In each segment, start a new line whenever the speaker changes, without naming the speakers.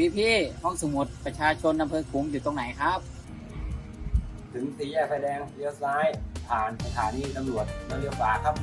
พี่พี่ห้องสมุดประชาชนอำเภอขุงอยู่ตรงไหนครับ
ถึงสี่แยกไฟแดงเลี้ยวซ้าย ผ่านสถานีตำรวจแล้วเลี้ยวขวาครับ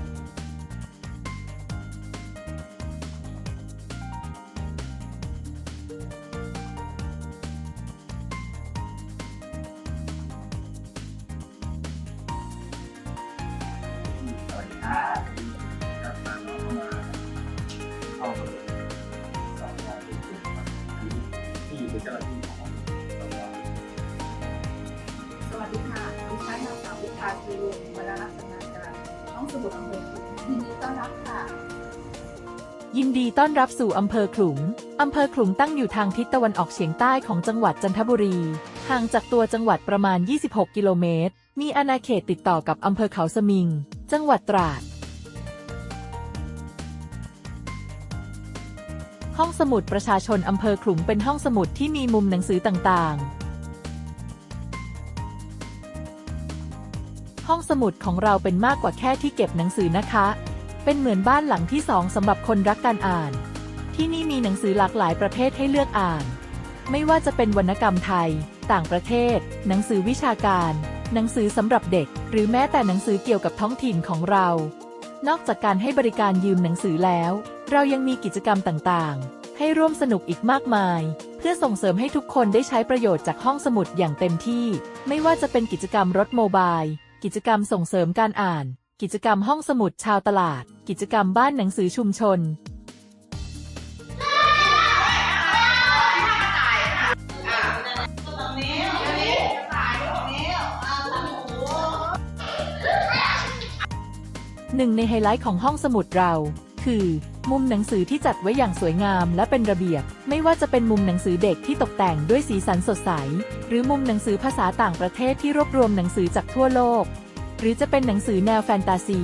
างสา
ววิภาชีวงศ์วรลักษณะการห้องสมุดอำเภอยินดีต้อนรับค่ะ
ยินดีต้อนรับสู่อำเภอขลุง อำเภอขลุงตั้งอยู่ทางทิศตะวันออกเฉียงใต้ของจังหวัดจันทบุรี ห่างจากตัวจังหวัดประมาณ 26 กิโลเมตร มีอาณาเขตติดต่อกับอำเภอเขาสมิง จังหวัดตราด ห้องสมุดประชาชนอำเภอขลุงเป็นห้องสมุดที่มีมุมหนังสือต่างๆ ห้องสมุดของเราเป็นมากกว่าแค่ที่เก็บหนังสือนะคะ เป็นเหมือนบ้านหลังที่สองสำหรับคนรักการอ่าน ที่นี่มีหนังสือหลากหลายประเภทให้เลือกอ่าน ไม่ว่าจะเป็นวรรณกรรมไทย ต่างประเทศ หนังสือวิชาการ หนังสือสำหรับเด็ก หรือแม้แต่หนังสือเกี่ยวกับท้องถิ่นของเรา นอกจากการให้บริการยืมหนังสือแล้ว เรายังมีกิจกรรมต่างๆ ให้ร่วมสนุกอีกมากมายเพื่อส่งเสริมให้ทุกคนได้ใช้ประโยชน์จากห้องสมุดอย่างเต็มที่ ไม่ว่าจะเป็นกิจกรรมรถโมบาย กิจกรรมส่งเสริมการอ่าน กิจกรรมห้องสมุดชาวตลาด กิจกรรมบ้านหนังสือชุมชน หนึ่งในไฮไลท์ของห้องสมุดเรา คือ มุมหนังสือที่จัดไว้อย่างสวยงามและเป็นระเบียบ ไม่ว่าจะเป็นมุมหนังสือเด็กที่ตกแต่งด้วยสีสันสดใส หรือมุมหนังสือภาษาต่างประเทศที่รวบรวมหนังสือจากทั่วโลก หรือจะเป็นหนังสือแนวแฟนตาซี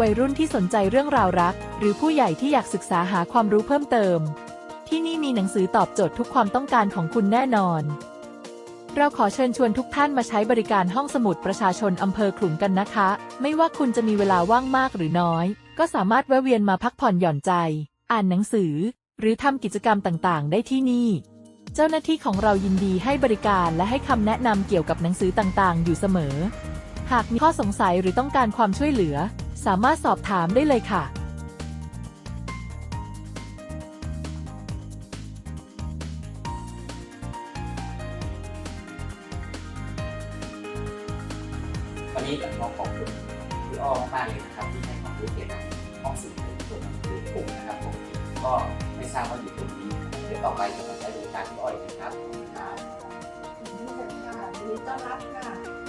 วัยรุ่นที่สนใจเรื่องราวรัก หรือผู้ใหญ่ที่อยากศึกษาหาความรู้เพิ่มเติม ที่นี่มีหนังสือตอบโจทย์ทุกความต้องการของคุณแน่นอน เราขอเชิญชวนทุกท่านมาใช้บริการห้องสมุดประชาชนอำเภอขลุงกันนะคะ ไม่ว่าคุณจะมีเวลาว่างมากหรือน้อย ก็สามารถแวะเวียนมาพักผ่อนหย่อนใจ อ่านหนังสือ หรือทำกิจกรรมต่างๆ ได้ที่นี่ เจ้าหน้าที่ของเรายินดีให้บริการและให้คำแนะนำเกี่ยวกับหนังสือต่างๆ อยู่เสมอ หากมีข้อสงสัยหรือต้องการความช่วยเหลือ สามารถสอบถามได้เลยค่ะ
วันนี้ต้องขอขอบคุณพี่อ้อมากๆเลยนะครับที่ให้ความรู้เกี่ยวกับห้องสมุดประชาชนอำเภอกลุ่มนะครับผมก็ไม่ทราบว่าอยู่ตรงนี้เดี๋ยวต่อไปจะมาใช้บริการพี่อ้อยนะครับขอบคุณครับ
ยินดีค่ะยินดีต้อนรับค่ะ